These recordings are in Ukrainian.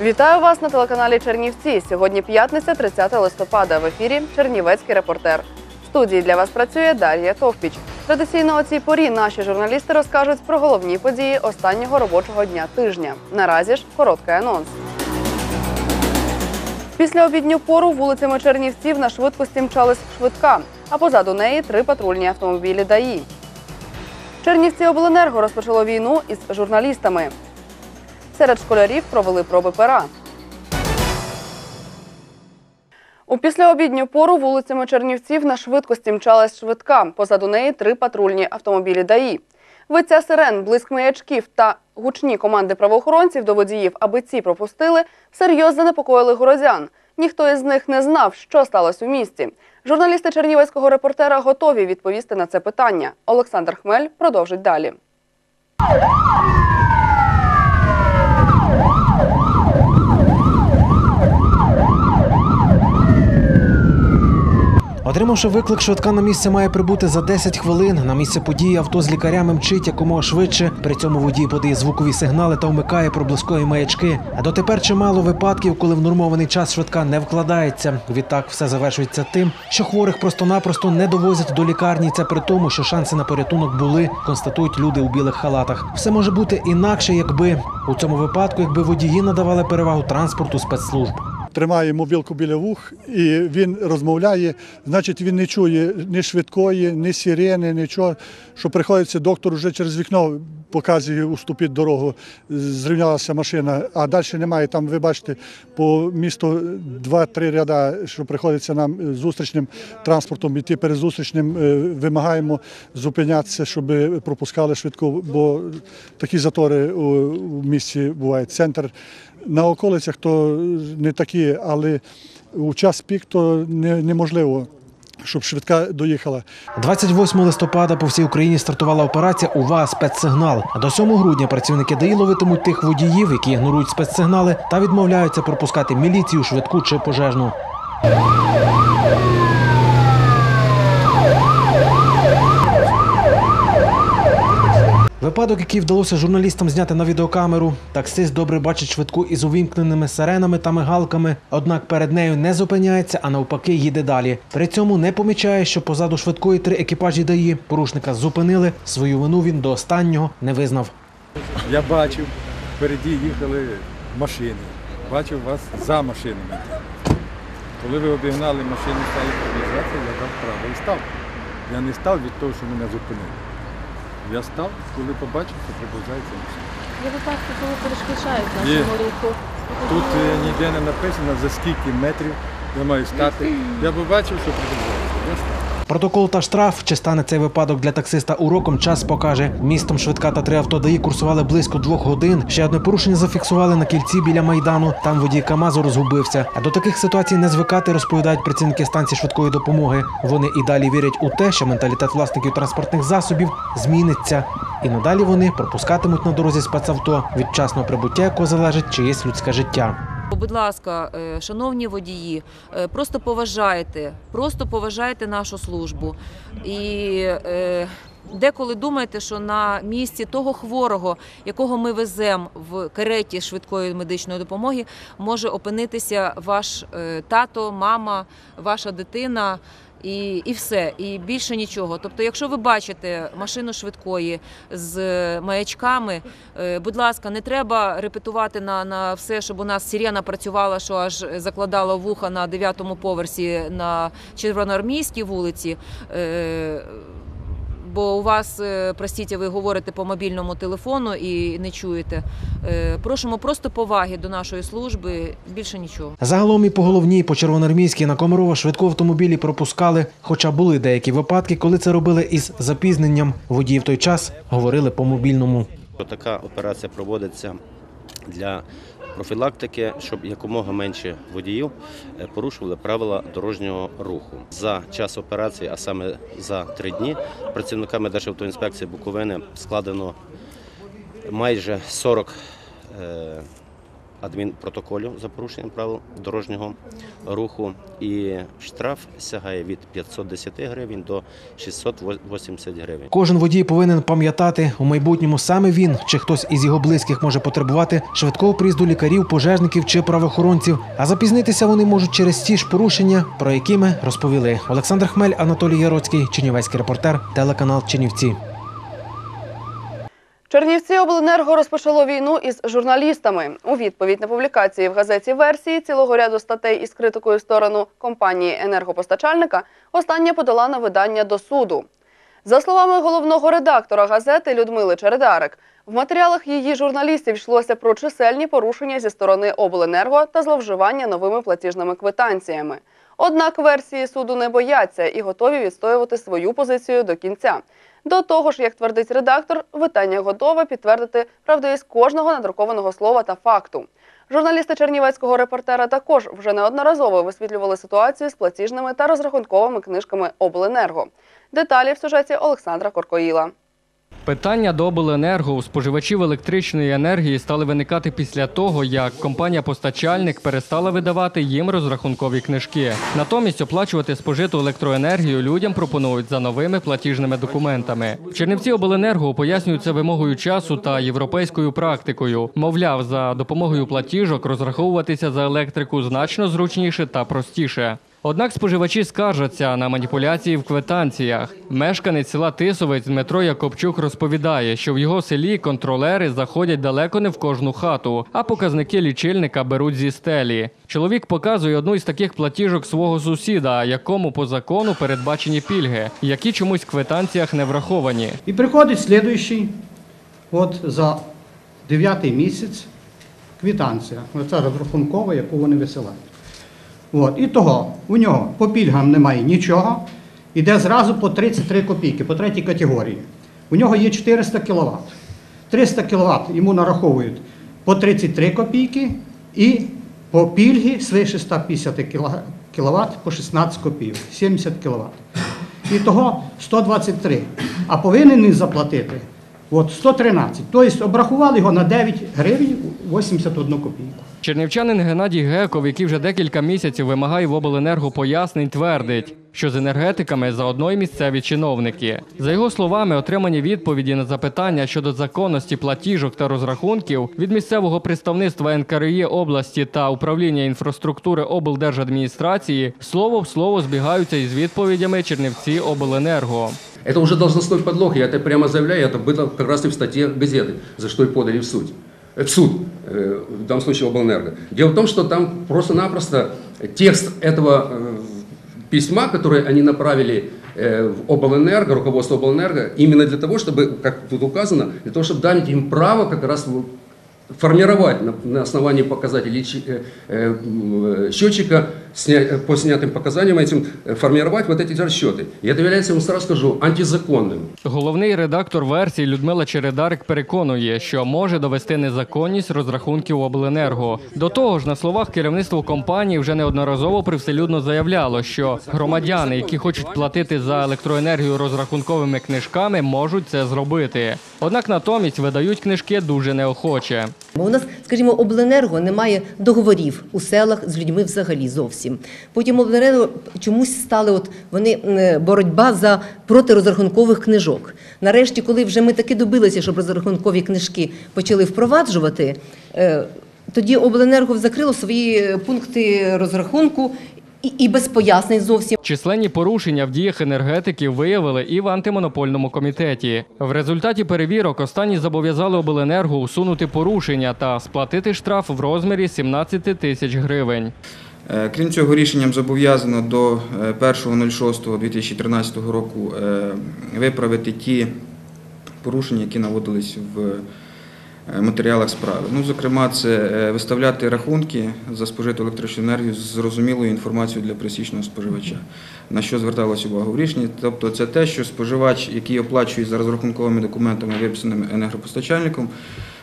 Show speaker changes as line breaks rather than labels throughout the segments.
Вітаю вас на телеканалі Чернівці. Сьогодні п'ятниця, 30 листопада. В ефірі Чернівецький репортер. В студії для вас працює Дар'я Товпіч. Традиційно о цій порі наші журналісти розкажуть про головні події останнього робочого дня тижня. Наразі ж короткий анонс. Після обідню пору вулицями Чернівців на швидкості мчалась швидка, а позаду неї три патрульні автомобілі ДАІ. Чернівці обленерго розпочало війну із журналістами. Серед школярів провели проби пера. У післяобідню пору вулицями Чернівців на швидкості мчалась швидка. Позаду неї три патрульні автомобілі ДАІ. Виття сирен, блиск маячків та гучні команди правоохоронців до водіїв, аби ці пропустили, всерйоз занепокоїли городян. Ніхто із них не знав, що сталося у місті. Журналісти чернівецького репортера готові відповісти на це питання. Олександр Хмель продовжить далі.
Отримавши виклик, швидка на місце має прибути за 10 хвилин. На місце події авто з лікарями мчить якомога швидше. При цьому водій подає звукові сигнали та вмикає проблискові маячки. А дотепер чимало випадків, коли в нормований час швидка не вкладається. Відтак все завершується тим, що хворих просто-напросто не довозять до лікарні. Це при тому, що шанси на порятунок були, констатують люди у білих халатах. Все може бути інакше, якби у цьому випадку, якби водії надавали перевагу транспорту спецслужб.
Тримає мобілку біля вух і він розмовляє, значить він не чує ні швидкої, ні сирени, нічого. Що приходиться доктор вже через вікно показує, уступіть дорогу, зрівнялася машина, а далі немає. Там ви бачите по місту два-три ряда, що приходиться нам зустрічним транспортом іти перед зустрічним. е, Вимагаємо зупинятися, щоб пропускали швидко, бо такі затори у, місті бувають. Центр на околицях то не такі, але у час пік то не, неможливо, щоб швидка доїхала.
28 листопада по всій Україні стартувала операція Ува спецсигнал. До 7 грудня працівники ДАІ ловитимуть тих водіїв, які ігнорують спецсигнали та відмовляються пропускати міліцію, швидку чи пожежну. Випадок, який вдалося журналістам зняти на відеокамеру, таксист добре бачить швидку із увімкненими сиренами та мигалками, однак перед нею не зупиняється, а навпаки їде далі. При цьому не помічає, що позаду швидкої три екіпажі ДАІ порушника зупинили. Свою вину він до останнього не визнав.
Я бачив, впереді їхали машини. Бачив вас за машинами. Коли ви обігнали машину, стали під'їжджати, я дав право і став. Я не став від того, що мене зупинили. Я став, коли побачив, що приближається.
Є випадки, коли перешкоджають нашому руху.
Тут е, ніде не написано, за скільки метрів я маю стати. Я побачив, що приближається. Я став.
Протокол та штраф, чи стане цей випадок для таксиста уроком, час покаже. Містом швидка та три авто ДАІ курсували близько двох годин. Ще одне порушення зафіксували на кільці біля майдану. Там водій Камазу розгубився. А до таких ситуацій не звикати, розповідають працівники станції швидкої допомоги. Вони і далі вірять у те, що менталітет власників транспортних засобів зміниться. І надалі вони пропускатимуть на дорозі спецавто, від вчасного прибуття якого залежить чиєсь людське життя.
Будь ласка, е, шановні водії, е, просто поважайте, просто поважайте нашу службу. І е, деколи думайте, що на місці того хворого, якого ми веземо в кареті швидкої медичної допомоги, може опинитися ваш тато, мама, ваша дитина. І, і все, і більше нічого. Тобто, якщо ви бачите машину швидкої з маячками, е, будь ласка, не треба репетувати на, на все, щоб у нас сирена працювала, що аж закладала вуха на дев'ятому поверсі на Червоноармійській вулиці. Бо у вас, е, простіть, ви говорите по мобільному телефону і не чуєте. Е, Просимо просто поваги до нашої служби, більше нічого.
Загалом і по головній, по червоноармійській на Комарова швидко автомобілі пропускали, хоча були деякі випадки, коли це робили із запізненням. Водії в той час говорили по мобільному.
Така операція проводиться для профілактики, щоб якомога менше водіїв е, порушували правила дорожнього руху. За час операції, а саме за три дні, працівниками Державтоінспекції Буковини складено майже 40 адмінпротоколів за порушенням правил дорожнього руху. І штраф сягає від 510 гривень до 680 гривень.
Кожен водій повинен пам'ятати, у майбутньому саме він чи хтось із його близьких може потребувати швидкого приїзду лікарів, пожежників чи правоохоронців. А запізнитися вони можуть через ті ж порушення, про які ми розповіли. Олександр Хмель, Анатолій Яроцький, Чернівецький репортер, телеканал Чернівці.
Чернівці обленерго розпочало війну із журналістами. У відповідь на публікації в газеті версії цілого ряду статей із критикою сторону компанії енергопостачальника остання подала на видання до суду. За словами головного редактора газети Людмили Чередарик, в матеріалах її журналістів йшлося про чисельні порушення зі сторони обленерго та зловживання новими платіжними квитанціями. Однак версії суду не бояться і готові відстоювати свою позицію до кінця. До того ж, як твердить редактор, видання готове підтвердити правдивість кожного надрукованого слова та факту. Журналісти чернівецького репортера також вже неодноразово висвітлювали ситуацію з платіжними та розрахунковими книжками обленерго. Деталі в сюжеті Олександра Коркоїла.
Питання до обленерго у споживачів електричної енергії стали виникати після того, як компанія-постачальник перестала видавати їм розрахункові книжки. Натомість оплачувати спожиту електроенергію людям пропонують за новими платіжними документами. В Чернівці обленерго пояснюють це вимогою часу та європейською практикою. Мовляв, за допомогою платіжок розраховуватися за електрику значно зручніше та простіше. Однак споживачі скаржаться на маніпуляції в квитанціях. Мешканець села Тисовець Дмитро Якобчук розповідає, що в його селі контролери заходять далеко не в кожну хату, а показники лічильника беруть зі стелі. Чоловік показує одну із таких платіжок свого сусіда, якому по закону передбачені пільги, які чомусь в квитанціях не враховані.
І приходить слідуючий, от за 9 місяць квитанція. Оце розрахункова, яку вони висилають. От, і того, у нього по пільгам немає нічого, іде зразу по 33 копійки, по третій категорії. У нього є 400 кВт. 300 кВт йому нараховують по 33 копійки і по пільги свише 150 кВт по 16 копійок, 70 кВт. І того 123. А повинен він заплатити от 113. Тобто обрахували його на 9 гривень 81 копійку.
Чернівчанин Геннадій Геков, який вже декілька місяців вимагає в обленерго пояснень, твердить, що з енергетиками заодно й місцеві чиновники. За його словами, отримані відповіді на запитання щодо законності платіжок та розрахунків від місцевого представництва НКРЄ області та управління інфраструктури облдержадміністрації слово в слово збігаються із відповідями Чернівці Обленерго.
Это уже должностной подлог, я это прямо заявляю, это было как раз и в статье газеты, за что и подали в суд. Э, В суд, э, в данном случае облэнерго. Дело в том, что там просто-напросто текст этого э, письма, которое они направили э, в облэнерго, руководство облэнерго, именно для того, чтобы, как тут указано, для того, чтобы дать им право как раз формировать на, на основании показателей э, э, счетчика по снятым показаниям этим э, формировать вот эти расчеты. И это является, я вам сразу скажу, антизаконным.
Головний редактор версії Людмила Чередарик переконує, що може довести незаконність розрахунків обленерго. До того ж, на словах керівництво компанії вже неодноразово привселюдно заявляло, що громадяни, які хочуть платити за електроенергію розрахунковими книжками, можуть це зробити. Однак натомість видають книжки дуже неохоче.
Бо у нас, скажімо, обленерго немає договорів у селах з людьми взагалі зовсім. Потім обленерго чомусь стали от вони м, боротьба за проти розрахункових книжок. Нарешті, коли вже ми таки добилися, щоб розрахункові книжки почали впроваджувати. е, Тоді обленерго закрило свої е, пункти розрахунку і, і без пояснень зовсім.
Численні порушення в діях енергетиків виявили і в антимонопольному комітеті. В результаті перевірок останні зобов'язали обленерго усунути порушення та сплатити штраф в розмірі 17 тисяч гривень.
Е, Крім цього, рішенням зобов'язано до е, 1.06.2013 року е, виправити ті порушення, які наводились в е, матеріалах справи. Ну, зокрема, це е, виставляти рахунки за спожиту електричну енергію з зрозумілою інформацією для пересічного споживача. На що зверталось увагу в рішенні? Тобто, це те, що споживач, який оплачує за розрахунковими документами, виписаними енергопостачальником,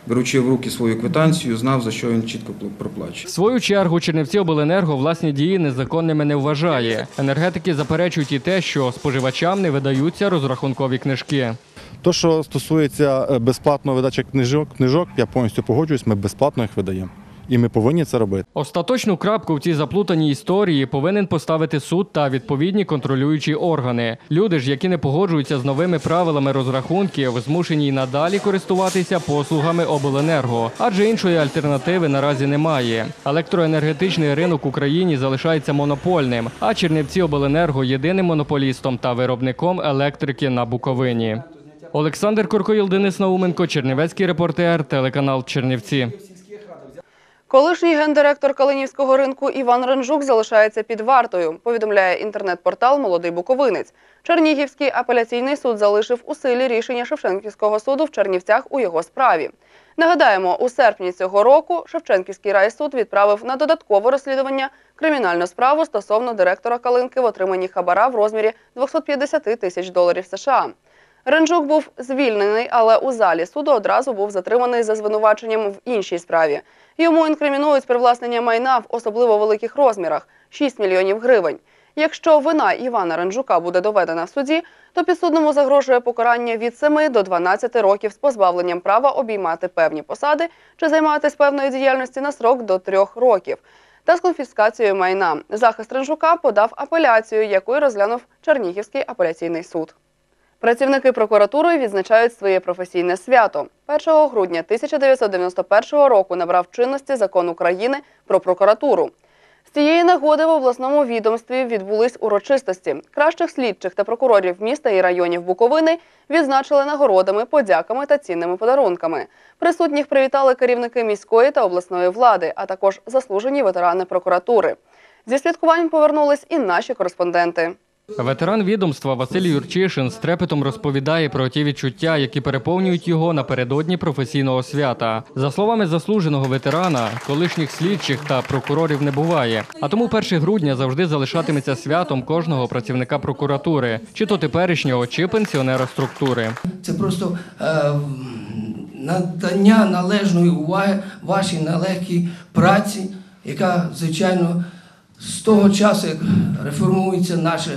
беручи в руки свою квитанцію, знав, за що він чітко проплачує.
В свою чергу Чернівці Обленерго власні дії незаконними не вважає. Енергетики заперечують і те, що споживачам не видаються розрахункові книжки.
То, що стосується безплатного безплатної видачі книжок, книжок, я повністю погоджуюсь, ми безплатно їх видаємо.
І ми повинні це робити.
Остаточну крапку в цій заплутаній історії повинен поставити суд та відповідні контролюючі органи. Люди ж, які не погоджуються з новими правилами розрахунків, змушені й надалі користуватися послугами обленерго, адже іншої альтернативи наразі немає. Електроенергетичний ринок в Україні залишається монопольним, а Чернівці Обленерго єдиним монополістом та виробником електрики на Буковині. Олександр Коркоїл, Денис Науменко, Чернівецький репортер, телеканал Чернівці.
Колишній гендиректор Калинівського ринку Іван Ренжук залишається під вартою, повідомляє інтернет-портал Молодий Буковинець. Чернігівський апеляційний суд залишив у силі рішення Шевченківського суду в Чернівцях у його справі. Нагадаємо, у серпні цього року Шевченківський райсуд відправив на додаткове розслідування кримінальну справу стосовно директора Калинки в отриманні хабара в розмірі 250 тисяч доларів США. Ренжук був звільнений, але у залі суду одразу був затриманий за звинуваченням в іншій справі. Йому інкримінують привласнення майна в особливо великих розмірах 6 мільйонів гривень. Якщо вина Івана Ренжука буде доведена в суді, то підсудному загрожує покарання від 7 до 12 років з позбавленням права обіймати певні посади чи займатися певною діяльністю на срок до 3 років та з конфіскацією майна. Захист Ренжука подав апеляцію, яку розглянув Чернігівський апеляційний суд. Працівники прокуратури відзначають своє професійне свято. 1 грудня 1991 року набрав чинності закон України про прокуратуру. З цієї нагоди в обласному відомстві відбулись урочистості. Кращих слідчих та прокурорів міста і районів Буковини відзначили нагородами, подяками та цінними подарунками. Присутніх привітали керівники міської та обласної влади, а також заслужені ветерани прокуратури. Зі святкувань повернулись і наші кореспонденти.
Ветеран відомства Василь Юрчишин з трепетом розповідає про ті відчуття, які переповнюють його напередодні професійного свята. За словами заслуженого ветерана, колишніх слідчих та прокурорів не буває. А тому 1 грудня завжди залишатиметься святом кожного працівника прокуратури, чи то теперішнього, чи пенсіонера структури.
Це просто е, надання належної уваги вашій нелегкій праці, яка, звичайно, з того часу, як реформується наше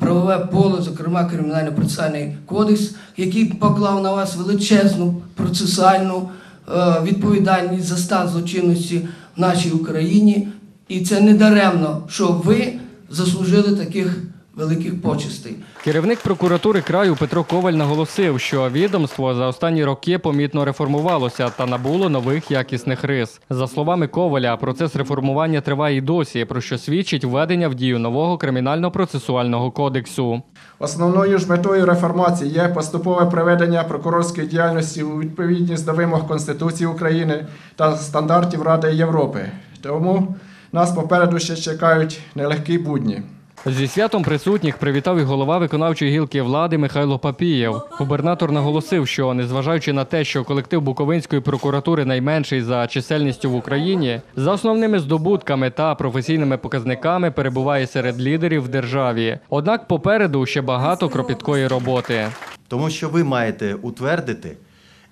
правове поле, зокрема Кримінально-процесуальний кодекс, який поклав на вас величезну процесуальну е, відповідальність за стан злочинності в нашій Україні. І це не даремно, що ви заслужили таких великих почестей.
Керівник прокуратури краю Петро Коваль наголосив, що відомство за останні роки помітно реформувалося та набуло нових якісних рис. За словами Коваля, процес реформування триває й досі, про що свідчить введення в дію нового кримінально-процесуального кодексу.
Основною ж метою реформації є поступове приведення прокурорської діяльності у відповідність до вимог Конституції України та стандартів Ради Європи. Тому нас попереду ще чекають нелегкі будні.
Зі святом присутніх привітав і голова виконавчої гілки влади Михайло Папієв. Губернатор наголосив, що незважаючи на те, що колектив Буковинської прокуратури найменший за чисельністю в Україні, за основними здобутками та професійними показниками перебуває серед лідерів в державі. Однак попереду ще багато кропіткої роботи.
Тому що ви маєте утвердити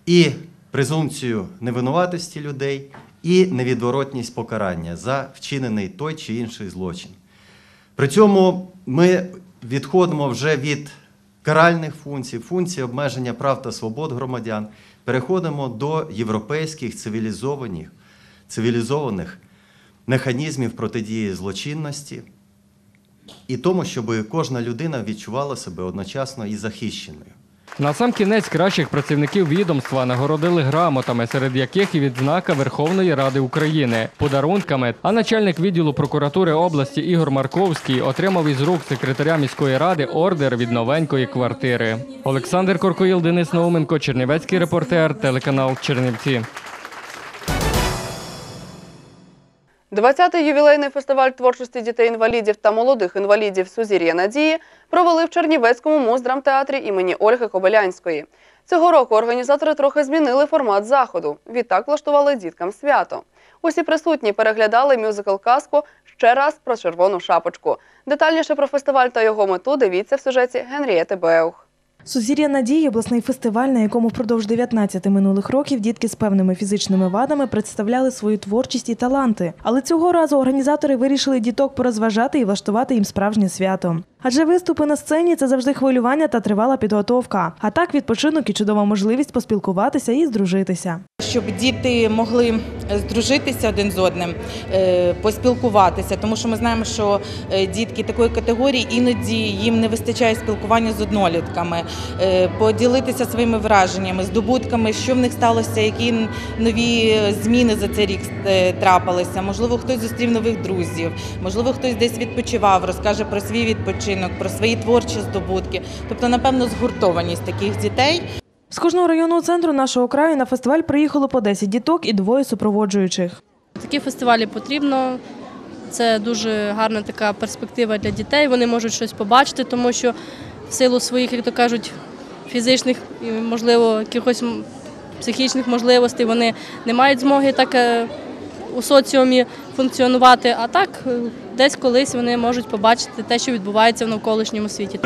і презумпцію невинуватості людей, і невідворотність покарання за вчинений той чи інший злочин. При цьому ми відходимо вже від каральних функцій, функцій обмеження прав та свобод громадян, переходимо до європейських цивілізованих, цивілізованих механізмів протидії злочинності і тому, щоб кожна людина відчувала себе одночасно і захищеною.
На сам кінець кращих працівників відомства нагородили грамотами, серед яких і відзнака Верховної Ради України, подарунками. А начальник відділу прокуратури області Ігор Марковський отримав із рук секретаря міської ради ордер від новенької квартири. Олександр Коркоїл, Денис Науменко, Чернівецький репортер, телеканал Чернівці.
20-й ювілейний фестиваль творчості дітей-інвалідів та молодих інвалідів Сузір'я Надії провели в Чернівецькому муздрамтеатрі імені Ольги Кобилянської. Цього року організатори трохи змінили формат заходу. Відтак влаштували діткам свято. Усі присутні переглядали мюзикл казку ще раз про червону шапочку. Детальніше про фестиваль та його мету дивіться в сюжеті Генрієти Беух.
Сузір'я надії обласний фестиваль, на якому впродовж 19 минулих років дітки з певними фізичними вадами представляли свою творчість і таланти. Але цього разу організатори вирішили діток порозважати і влаштувати їм справжнє свято.
Адже виступи на сцені це завжди хвилювання та тривала підготовка. А так відпочинок і чудова можливість поспілкуватися і здружитися.
щоб діти могли здружитися один з одним, е, поспілкуватися, тому що ми знаємо, що е, дітки такої категорії іноді їм не вистачає спілкування з однолітками, е, поділитися своїми враженнями, здобутками, що в них сталося, які нові зміни за цей рік трапилися. Можливо, хтось зустрів нових друзів, можливо, хтось десь відпочивав, розкаже про свій відпочинок, про свої творчі здобутки. Тобто, напевно, згуртованість таких дітей.
З кожного районного центру нашого краю на фестиваль приїхало по 10 діток і двоє супроводжуючих.
Такі фестивалі потрібно. Це дуже гарна така перспектива для дітей. Вони можуть щось побачити, тому що в силу своїх, як то кажуть, фізичних і, можливо, якихось психічних можливостей вони не мають змоги так е, у соціумі функціонувати. А так е, десь колись вони можуть побачити те, що відбувається в навколишньому світі.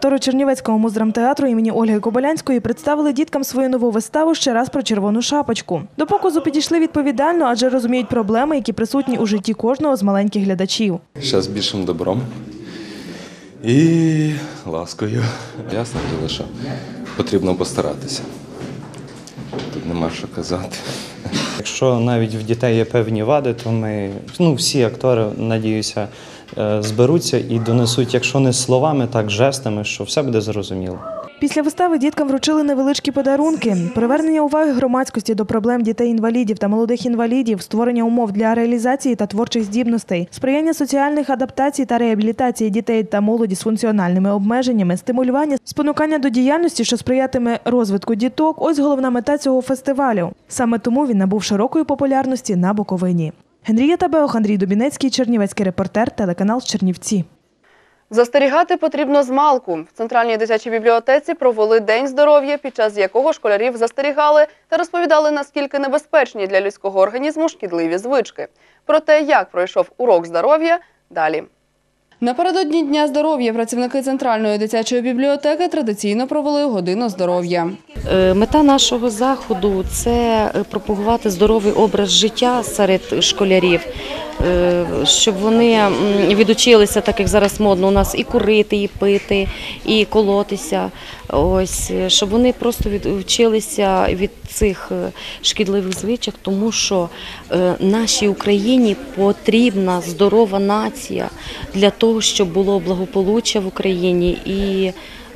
Актори Чернівецького муздрамтеатру імені Ольги Кобилянської представили діткам свою нову виставу ще раз про червону шапочку. До показу підійшли відповідально, адже розуміють проблеми, які присутні у житті кожного з маленьких глядачів.
Ще з більшим добром і ласкою. Ясно що потрібно постаратися. Тут нема що казати.
Якщо навіть в дітей є певні вади, то ми, ну всі актори, надіюся, зберуться і донесуть, якщо не словами, так жестами, що все буде зрозуміло.
Після вистави діткам вручили невеличкі подарунки. Привернення уваги громадськості до проблем дітей-інвалідів та молодих інвалідів, створення умов для реалізації та творчих здібностей, сприяння соціальних адаптацій та реабілітації дітей та молоді з функціональними обмеженнями, стимулювання, спонукання до діяльності, що сприятиме розвитку діток. Ось головна мета цього фестивалю. Саме тому він набув широкої популярності на Буковині. Генрієта Беох, Андрій Дубінецький, Чернівецький репортер, телеканал Чернівці.
Застерігати потрібно з малку. В центральній дитячій бібліотеці провели день здоров'я, під час якого школярів застерігали та розповідали, наскільки небезпечні для людського організму шкідливі звички. Про те, як пройшов урок здоров'я, далі. Напередодні Дня здоров'я працівники центральної дитячої бібліотеки традиційно провели годину здоров'я.
Е, Мета нашого заходу це е, пропагувати здоровий образ життя серед школярів, е, щоб вони відучилися, так як зараз модно у нас і курити, і пити, і колотися. Ось щоб вони просто відучилися від цих шкідливих звичок, тому що нашій Україні потрібна здорова нація для того, щоб було благополуччя в Україні і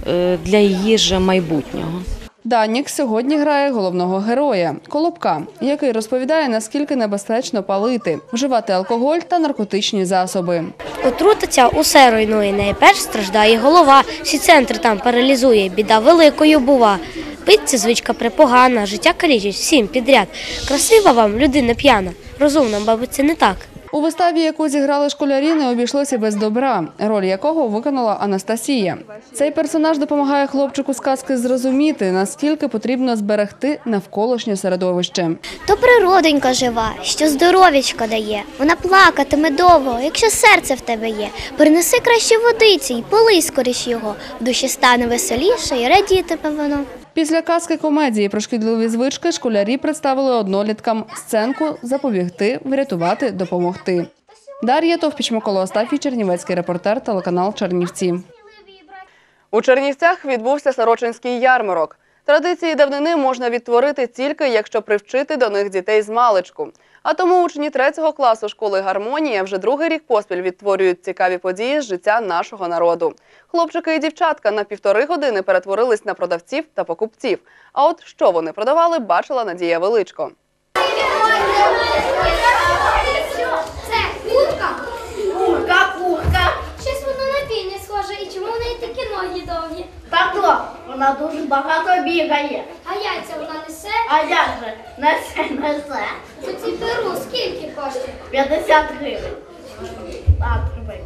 е, для її ж майбутнього.
Данік сьогодні грає головного героя Колобка, який розповідає, наскільки небезпечно палити, вживати алкоголь та наркотичні засоби.
Отрута ця усе руйнує. Найперш страждає голова, всі центри там паралізує, біда великою бува. Пить це звичка препогана, життя калічить всім підряд. Красива вам людина п'яна, розумна, мабуть, це не так.
У виставі, яку зіграли школярі, не обійшлося без добра, роль якого виконала Анастасія. Цей персонаж допомагає хлопчику з казки зрозуміти, наскільки потрібно зберегти навколишнє середовище.
То природонька жива, що здоров'ячко дає. Вона плакатиме довго, якщо серце в тебе є. Принеси краще водиці й полий скоріш його. В душі стане веселіше і радітиме воно.
Після казки комедії про шкідливі звички школярі представили одноліткам сценку запобігти, врятувати, допомогти. Дар'я Товпіч, Микола Остафій, Чернівецький репортер, телеканал Чернівці. У Чернівцях відбувся Сорочинський ярмарок. Традиції давнини можна відтворити тільки, якщо привчити до них дітей з маличку. А тому учні третього класу школи Гармонія вже другий рік поспіль відтворюють цікаві події з життя нашого народу. Хлопчики і дівчатка на півтори години перетворились на продавців та покупців. А от що вони продавали, бачила Надія Величко.
Це курка? Курка, курка. Щось воно на півні схоже, і чому в неї такі ноги довгі?
Та то, вона дуже багато бігає.
А яйця вона несе?
А як же? Несе, несе.
То ці перу скільки коштує?
50 гривень. Так, тримай.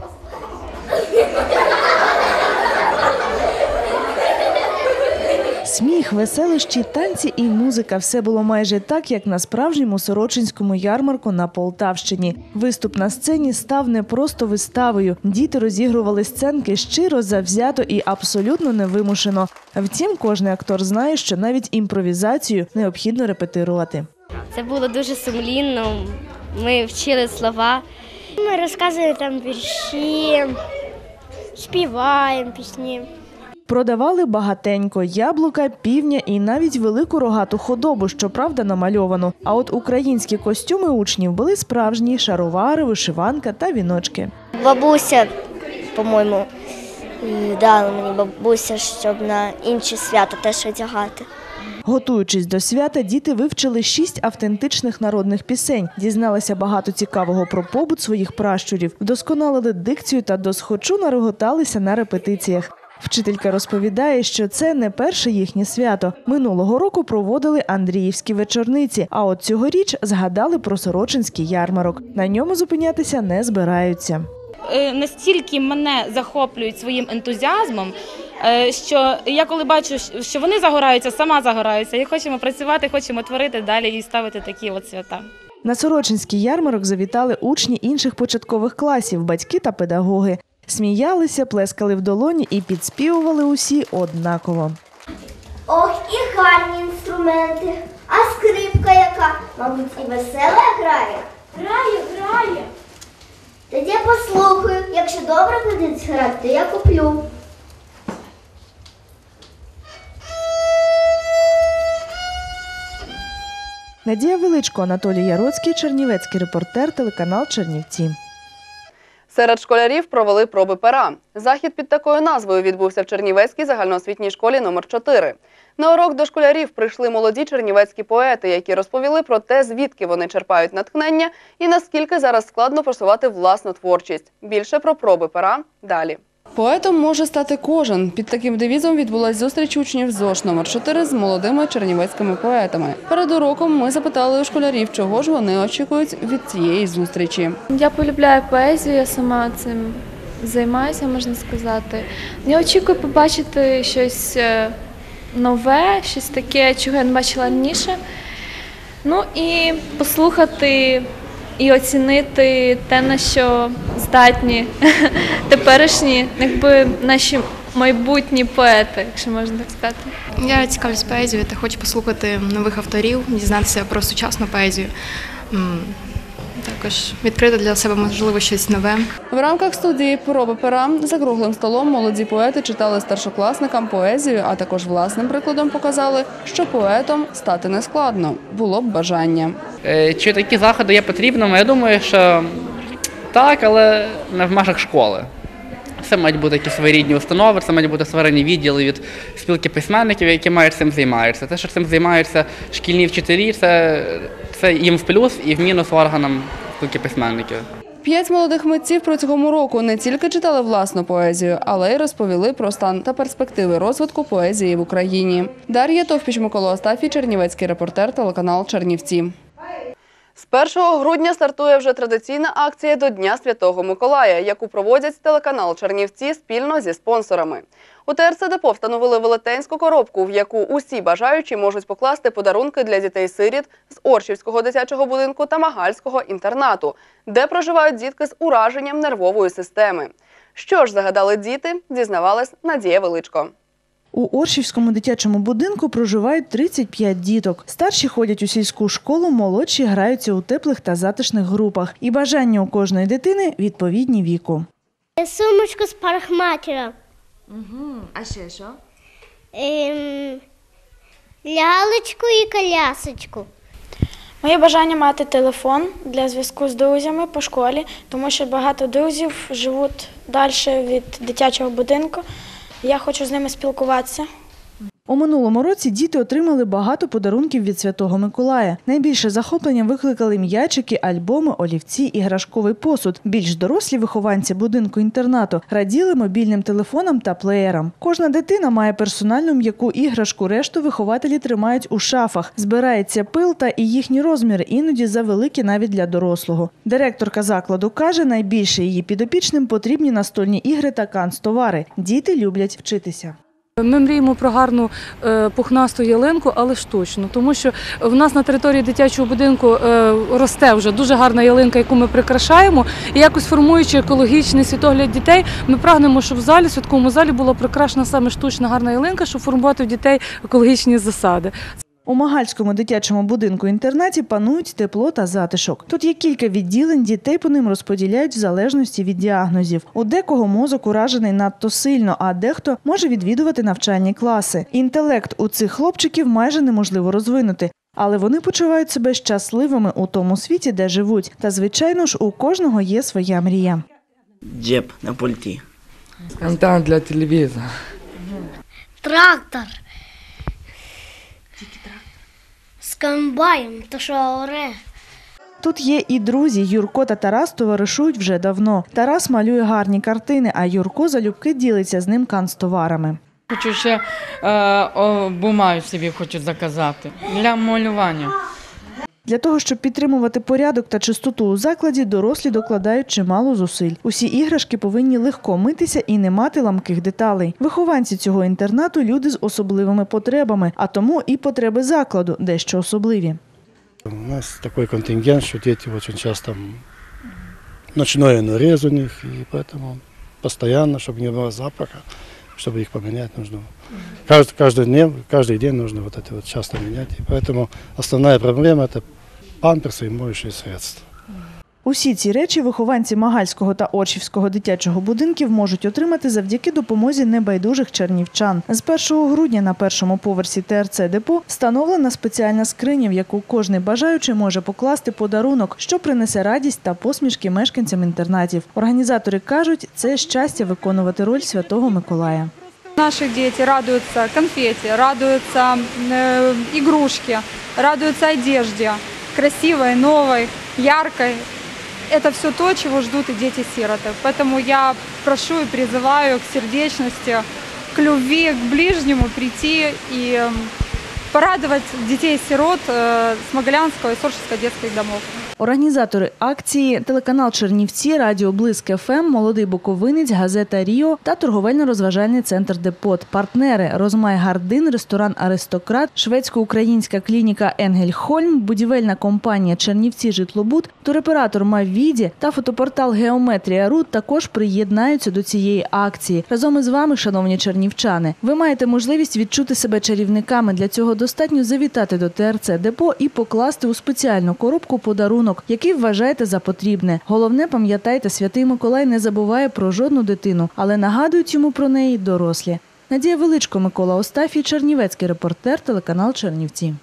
Сміх, веселощі, танці і музика все було майже так, як на справжньому сорочинському ярмарку на Полтавщині. Виступ на сцені став не просто виставою. Діти розігрували сценки щиро, завзято і абсолютно невимушено. Втім, кожний актор знає, що навіть імпровізацію необхідно репетирувати.
Це було дуже сумлінно. Ми вчили слова. Ми розказуємо там вірші, співаємо пісні.
Продавали багатенько яблука, півня і навіть велику рогату худобу, щоправда, намальовану. А от українські костюми учнів були справжні шаровари, вишиванка та віночки.
Бабуся, по-моєму, дала мені бабуся, щоб на інші свята теж одягати.
Готуючись до свята, діти вивчили шість автентичних народних пісень, дізналися багато цікавого про побут своїх пращурів, вдосконалили дикцію та досхочу нареготалися на репетиціях. Вчителька розповідає, що це не перше їхнє свято. Минулого року проводили Андріївські вечорниці, а от цьогоріч згадали про Сорочинський ярмарок. На ньому зупинятися не збираються.
Е, настільки мене захоплюють своїм ентузіазмом, е, що я коли бачу, що вони загораються, сама загораюся. І хочемо працювати, хочемо творити далі і ставити такі от свята.
На Сорочинський ярмарок завітали учні інших початкових класів, батьки та педагоги. Сміялися, плескали в долоні і підспівували усі однаково.
Ох, і гарні інструменти. А скрипка яка? Мабуть, і весела грає. Грає, грає. Тоді я послухаю. Якщо добре буде грати, то я куплю.
Надія Величко, Анатолій Яроцький, Чернівецький репортер, телеканал Чернівці.
Серед школярів провели проби пера. Захід під такою назвою відбувся в Чернівецькій загальноосвітній школі номер 4 На урок до школярів прийшли молоді чернівецькі поети, які розповіли про те, звідки вони черпають натхнення і наскільки зараз складно просувати власну творчість. Більше про проби пера далі. Поетом може стати кожен. Під таким девізом відбулась зустріч учнів ЗОШ номер 4 з молодими чернівецькими поетами. Перед уроком ми запитали у школярів, чого ж вони очікують від цієї зустрічі.
Я полюбляю поезію, я сама цим займаюся, можна сказати. Я очікую побачити щось е, нове, щось таке, чого я не бачила раніше. Ну і послухати і оцінити те, на що здатні теперішні, якби наші майбутні поети, якщо можна так сказати.
Я цікавлюсь поезією та хочу послухати нових авторів, дізнатися про сучасну поезію. Також відкрити для себе можливо щось нове.
В рамках студії «Проби пера» за круглим столом молоді поети читали старшокласникам поезію, а також власним прикладом показали, що поетом стати не складно, було б бажання.
Е, Чи такі заходи є потрібними? Я думаю, що так, але не в межах школи. Це мають бути якісь своєрідні установи, це мають бути створені відділи від спілки письменників, які мають цим займаються. Те, що цим займаються шкільні вчителі, це, це їм в плюс і в мінус органам спілки письменників.
П'ять молодих митців протягом року не тільки читали власну поезію, але й розповіли про стан та перспективи розвитку поезії в Україні. Дар'я Товпіч, Микола Остафій, Чернівецький репортер, телеканал Чернівці. З 1 грудня стартує вже традиційна акція до Дня Святого Миколая, яку проводять телеканал Чернівці спільно зі спонсорами. У ТРЦДПО встановили велетенську коробку, в яку усі бажаючі можуть покласти подарунки для дітей-сиріт з Оршівського дитячого будинку та Магальського інтернату, де проживають дітки з ураженням нервової системи. Що ж загадали діти, дізнавалась Надія Величко.
У Оршівському дитячому будинку проживають 35 діток. Старші ходять у сільську школу, молодші граються у теплих та затишних групах. І бажання у кожної дитини відповідні віку.
Сумочку з парахматера.
Угу. А ще що?
Ем, лялечку і колясочку.
Моє бажання мати телефон для зв'язку з друзями по школі, тому що багато друзів живуть далі від дитячого будинку. Я хочу з ними спілкуватися.
У минулому році діти отримали багато подарунків від Святого Миколая. Найбільше захоплення викликали м'ячики, альбоми, олівці, іграшковий посуд. Більш дорослі вихованці будинку інтернату раділи мобільним телефонам та плеєрам. Кожна дитина має персональну м'яку іграшку. Решту вихователі тримають у шафах. Збирається пил та і їхні розміри іноді завеликі навіть для дорослого. Директорка закладу каже, найбільше її підопічним потрібні настольні ігри та канцтовари. Діти люблять вчитися.
Ми мріємо про гарну е, пухнасту ялинку, але штучну, тому що в нас на території дитячого будинку е, росте вже дуже гарна ялинка, яку ми прикрашаємо. І якось формуючи екологічний світогляд дітей, ми прагнемо, щоб в залі, святковому залі була прикрашена саме штучна гарна ялинка, щоб формувати в дітей екологічні засади.
У Магальському дитячому будинку-інтернаті панують тепло та затишок. Тут є кілька відділень, дітей по ним розподіляють в залежності від діагнозів. У декого мозок уражений надто сильно, а дехто може відвідувати навчальні класи. Інтелект у цих хлопчиків майже неможливо розвинути. Але вони почувають себе щасливими у тому світі, де живуть. Та, звичайно ж, у кожного є своя мрія.
Джеб на пульті.
Антенна для телевізора.
Трактор. Комбаєм, то що оре.
Тут є і друзі. Юрко та Тарас товаришують вже давно. Тарас малює гарні картини, а Юрко залюбки ділиться з ним канцтоварами.
Хочу ще е, о, бумагу собі хочу заказати для малювання.
Для того, щоб підтримувати порядок та чистоту у закладі, дорослі докладають чимало зусиль. Усі іграшки повинні легко митися і не мати ламких деталей. Вихованці цього інтернату люди з особливими потребами, а тому і потреби закладу дещо особливі.
У нас такой контингент, что дети очень часто м, ночной нарез у них, и поэтому постоянно, чтобы не было запаха, чтобы их поменять нужно. Каждый, каждый, день, каждый день нужно вот это вот часто менять. И поэтому основная проблема – это памперсы и моющие средства.
Усі ці речі вихованці Магальського та Оршівського дитячого будинків можуть отримати завдяки допомозі небайдужих чернівчан. З 1 грудня на першому поверсі ТРЦ депо встановлена спеціальна скриня, в яку кожний бажаючий може покласти подарунок, що принесе радість та посмішки мешканцям інтернатів. Організатори кажуть, це щастя виконувати роль Святого Миколая.
Наши дети радуются конфете, радуются э, игрушке, радуются одежде, красивой, новой, яркой. Это все то, чего ждут и дети-сироты. Поэтому я прошу и призываю к сердечности, к любви, к ближнему прийти и э, порадовать детей-сирот э, Смоголянского и Соршевского детских домов.
Організатори акції телеканал Чернівці, Радіо Блиск ФМ, Молодий Буковинець, газета Ріо та торговельно-розважальний центр Депот. Партнери Розмай Гардин, ресторан Аристократ, шведсько-українська клініка Енгель Хольм, будівельна компанія Чернівці Житлобуд, туроператор Мавіді та фотопортал Геометрія Рут також приєднаються до цієї акції. Разом із вами, шановні чернівчани, ви маєте можливість відчути себе чарівниками. Для цього достатньо завітати до ТРЦ Депо і покласти у спеціальну коробку подарунок, який вважаєте за потрібне. Головне, пам'ятайте, святий Миколай не забуває про жодну дитину, але нагадують йому про неї дорослі. Надія Величко, Микола Остафій, Чернівецький репортер, телеканал Чернівці.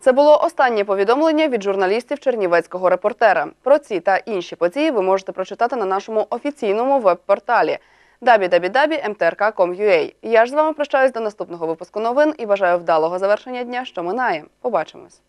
Це було останнє повідомлення від журналістів Чернівецького репортера. Про ці та інші події ви можете прочитати на нашому офіційному веб-порталі www.mtrk.com.ua. Я ж з вами прощаюсь до наступного випуску новин і бажаю вдалого завершення дня, що минає. Побачимось.